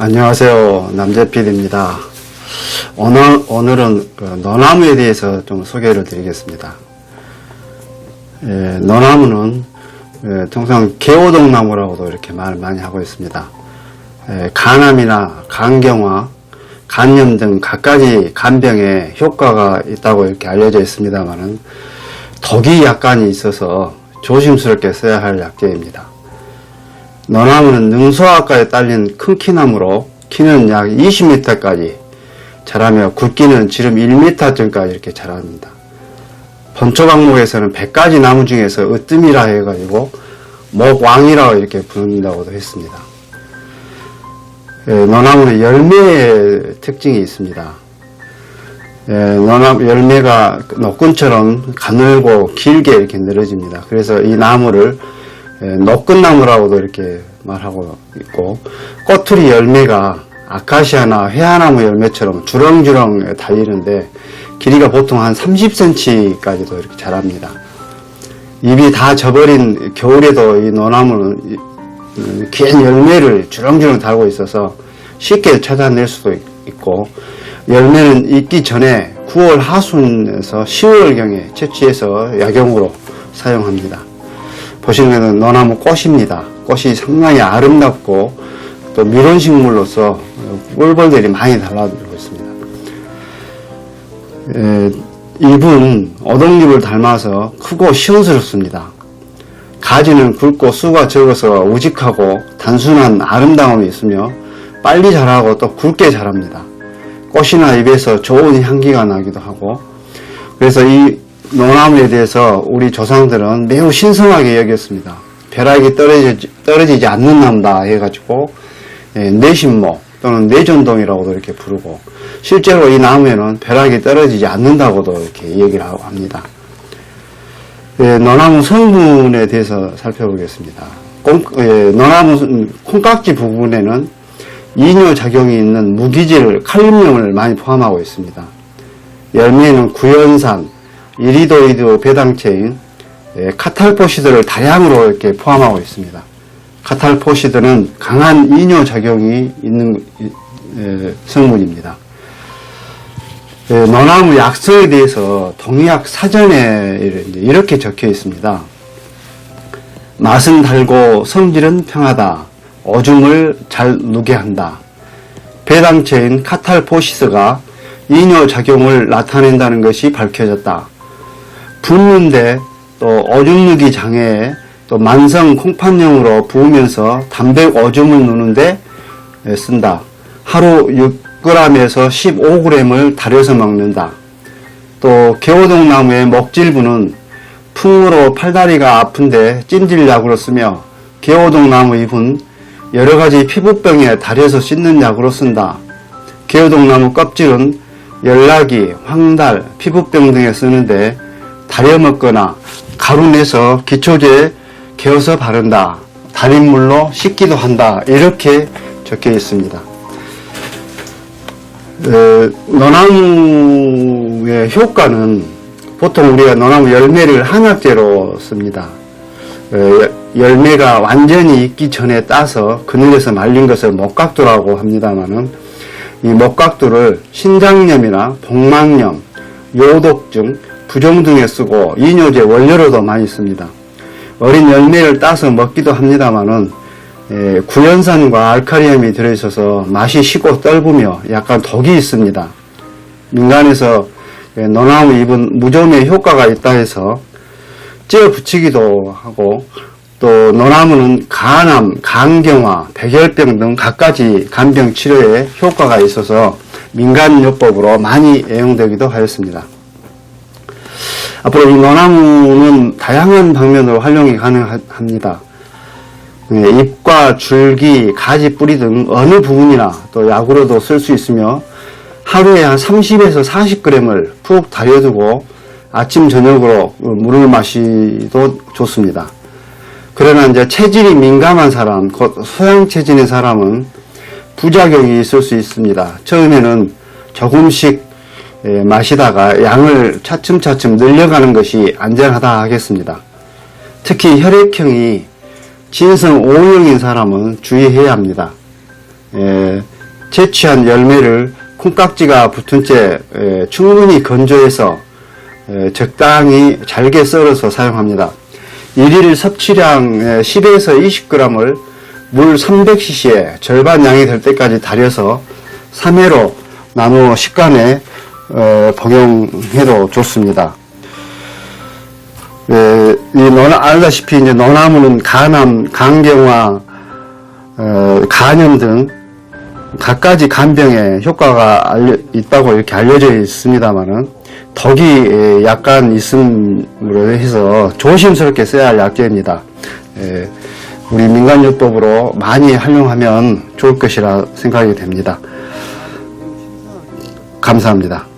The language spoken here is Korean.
안녕하세요. 남재필입니다. 오늘, 오늘은 그 너나무에 대해서 좀 소개를 드리겠습니다. 예, 너나무는 예, 통상 개오동나무라고도 이렇게 말을 많이 하고 있습니다. 예, 간암이나 간경화, 간염 등 갖가지 간병에 효과가 있다고 이렇게 알려져 있습니다만은 독이 약간이 있어서 조심스럽게 써야 할 약재입니다. 너나무는 능소아가에 딸린 큰 키나무로 키는 약 20m까지 자라며 굵기는 지름 1m쯤까지 이렇게 자랍니다. 본초 방목에서는 100가지 나무 중에서 으뜸이라 해가지고 목왕이라고 이렇게 부른다고도 했습니다. 예, 너나무는 열매의 특징이 있습니다. 예, 너나무 열매가 노끈처럼 가늘고 길게 이렇게 늘어집니다. 그래서 이 나무를 예, 노끈나무라고도 이렇게 말하고 있고 꼬투리 열매가 아카시아나 회화나무 열매처럼 주렁주렁 달리는데 길이가 보통 한 30cm까지도 이렇게 자랍니다. 잎이 다 져버린 겨울에도 이 노나무는 이- 음, 긴 열매를 주렁주렁 달고 있어서 쉽게 찾아낼 수도 있- 있고 열매는 익기 전에 9월 하순에서 10월경에 채취해서 약용으로 사용합니다. 보시면 너나무 꽃입니다. 꽃이 상당히 아름답고 또 미론식물로서 꿀벌들이 많이 달라들고 있습니다. 에, 잎은 어동잎을 닮아서 크고 시원스럽습니다. 가지는 굵고 수가 적어서 우직하고 단순한 아름다움이 있으며 빨리 자라고 또 굵게 자랍니다. 꽃이나 잎에서 좋은 향기가 나기도 하고 그래서 이 노나무에 대해서 우리 조상들은 매우 신성하게 여겼습니다. 벼락이 떨어지지, 떨어지지 않는 나무다 해가지고 예, 내신모 또는 내전동이라고도 이렇게 부르고 실제로 이 나무에는 벼락이 떨어지지 않는다고도 이렇게 얘기를 하고 합니다. 예, 너나무 성분에 대해서 살펴보겠습니다. 콩, 예, 너나무 콩깍지 부분에는 이뇨 작용이 있는 무기질 칼륨용을 많이 포함하고 있습니다. 열매는 구연산, 이리도이드 배당체인 예, 카탈포시드를 다량으로 이렇게 포함하고 있습니다. 카탈포시드는 강한 이뇨 작용이 있는 예, 성분입니다. 예, 너나무 약성에 대해서 동의학 사전에 이렇게 적혀 있습니다. 맛은 달고 성질은 평하다. 오줌을 잘 누게 한다. 배당체인 카탈포시스가 이뇨 작용을 나타낸다는 것이 밝혀졌다. 붓는데 또 오줌 누기 장애에 또 만성 콩팥염으로 부으면서 담백 오줌을 누는데 쓴다. 하루 6g에서 15g을 달여서 먹는다. 또 개오동 나무의 먹질부는 풍으로 팔다리가 아픈데 찜질약으로 쓰며 개오동 나무 잎은 여러 가지 피부병에 달여서 씻는 약으로 쓴다. 개오동 나무 껍질은 열나기, 황달, 피부병 등에 쓰는데 달여 먹거나 가루 내서 기초제에 개어서 바른다. 달인물로 씻기도 한다. 이렇게 적혀 있습니다. 어, 너나무의 효과는 보통 우리가 너나무 열매를 한약재로 씁니다. 어, 열매가 완전히 익기 전에 따서 그늘에서 말린 것을 목각두라고 합니다만은 이 목각두를 신장염이나 복막염, 요독증, 부종 등에 쓰고 이뇨제 원료로도 많이 씁니다. 어린 열매를 따서 먹기도 합니다만은 예, 구연산과 알카리움이 들어있어서 맛이 시고 떫으며 약간 독이 있습니다. 민간에서 예, 너나무 잎은 무좀의 효과가 있다 해서 찌어 붙이기도 하고 또 너나무는 간암, 간경화, 백열병 등 갖가지 간병 치료에 효과가 있어서 민간요법으로 많이 애용되기도 하였습니다. 앞으로 이 너나무는 다양한 방면으로 활용이 가능합니다. 예, 잎과 줄기, 가지, 뿌리 등 어느 부분이나 또 약으로도 쓸 수 있으며 하루에 한 30에서 40g을 푹 달여두고 아침 저녁으로 물을 마시도 좋습니다. 그러나 이제 체질이 민감한 사람, 곧 소양 체질의 사람은 부작용이 있을 수 있습니다. 처음에는 조금씩 예, 마시다가 양을 차츰차츰 늘려가는 것이 안전하다 하겠습니다. 특히 혈액형이 진성 O형인 사람은 주의해야 합니다. 에, 채취한 열매를 콩깍지가 붙은 채 에, 충분히 건조해서 에, 적당히 잘게 썰어서 사용합니다. 1일 섭취량 10에서 20g을 물 300cc에 절반 양이 될 때까지 달여서 3회로 나누어 식간에 어, 복용해도 좋습니다. 에, 이 너나 알다시피 이제 너나무는 간암, 간경화, 어, 간염 등 갖가지 간병에 효과가 알려, 있다고 이렇게 알려져 있습니다만은 덕이 에, 약간 있음으로 해서 조심스럽게 써야 할 약재입니다. 에, 우리 민간요법으로 많이 활용하면 좋을 것이라 생각이 됩니다. 감사합니다.